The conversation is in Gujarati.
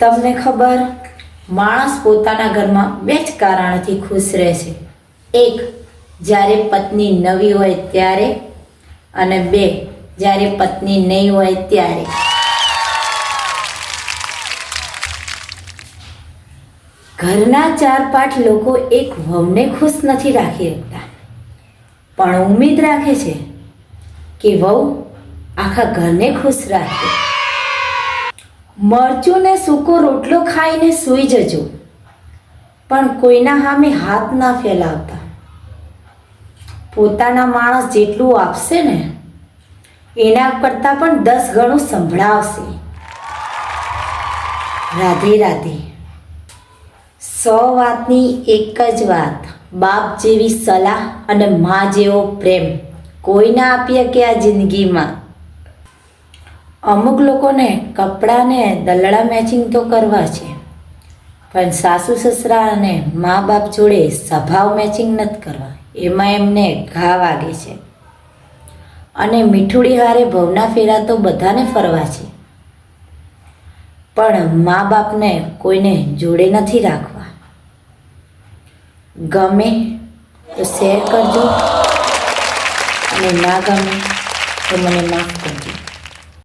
તમને ખબર? માણસ પોતાના ઘરમાં બે જ કારણથી ખુશ રહે છે. એક, જ્યારે પત્ની નવી હોય ત્યારે અને બે, જ્યારે પત્ની નહીં હોય ત્યારે. ઘરના ચાર પાંચ લોકો એક વહુને ખુશ નથી રાખી શકતા. પણ ઉમેદ રાખે છે કે વહુ આખા ઘરને ખુશ રાખે. મરચું ને સૂકો રોટલો ખાઈને સૂઈ જજો. પણ કોઈના સામે હાથ ના ફેલાવતા. પોતાના માણસ જેટલું આપશે ને, એના કરતાં પણ દસ ગણું સંભળાવશે. રાધે રાધે. સો વાતની એક જ વાત, બાપ જેવી સલાહ અને મા જેવો પ્રેમ. કોઈના આપીએ કે આ જિંદગીમાં? અમુક લોકોને કપડાને દલડા મેચિંગ તો કરવા છે, પણ સાસુ સસરા અને મા બાપ જોડે સ્વભાવ મેચિંગ નથી કરવા. એમાં એમને ઘા વાગે છે. અને મીઠુડી હારે ભવના ફેરા તો બધાને ફરવા છે. પણ મા બાપને કોઈને જોડે નથી રાખવા. ગમે તો શેર કરજો. અને ના ગમે તો મને માફ કરજો.